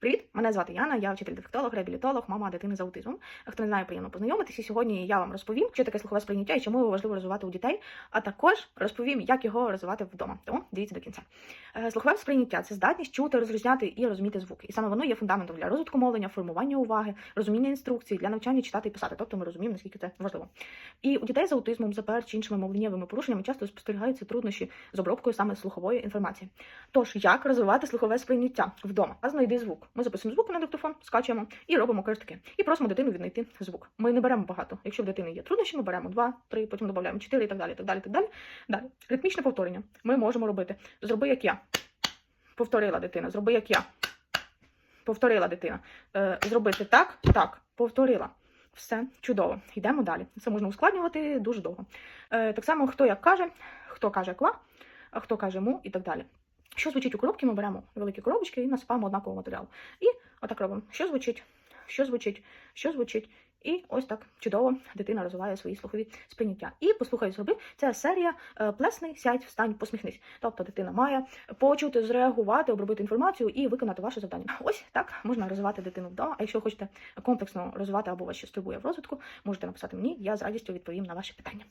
Привіт, мене звати Яна, я вчитель дефектолог, реабілітолог, мама дитини з аутизмом. Хто не знає, приємно познайомитися. Сьогодні я вам розповім, що таке слухове сприйняття і чому його важливо розвивати у дітей, а також розповім, як його розвивати вдома. Тому дивіться до кінця. Е, Слухове сприйняття це здатність чути, розрізняти і розуміти звуки. І саме воно є фундаментом для розвитку мовлення, формування уваги, розуміння інструкцій, для навчання читати і писати. Тобто ми розуміємо, наскільки це важливо. І у дітей з аутизмом, ЗПР чи іншими мовленнєвими порушеннями часто спостерігаються труднощі з обробкою саме слухової інформації. Тож, як розвивати слухове сприйняття вдома? А знайди звук. Ми записуємо звук на диктофон, скачуємо і робимо картки. І просимо дитину віднайти звук. Ми не беремо багато. Якщо в дитини є труднощі, ми беремо два, три, потім додаємо чотири і так далі. так далі, так далі. Далі. Ритмічне повторення. Ми можемо робити. Зроби як я. Повторила дитина. Зроби як я. Повторила дитина. Е, зробити так, так, повторила. Все чудово. Йдемо далі. Це можна ускладнювати дуже довго. Е, так само, хто як каже, хто каже ква, хто каже му і так далі. Що звучить у коробці, ми беремо великі коробочки і насипаємо однакового матеріалу. І отак робимо. Що звучить, що звучить, що звучить. І ось так чудово дитина розвиває свої слухові сприйняття. І послухай, зроби це серія е, плесни, сядь, встань, посміхнись. Тобто дитина має почути, зреагувати, обробити інформацію і виконати ваше завдання. Ось так можна розвивати дитину вдома. А якщо хочете комплексно розвивати або вас щось турбує в розвитку, можете написати мені. Я з радістю відповім на ваші питання.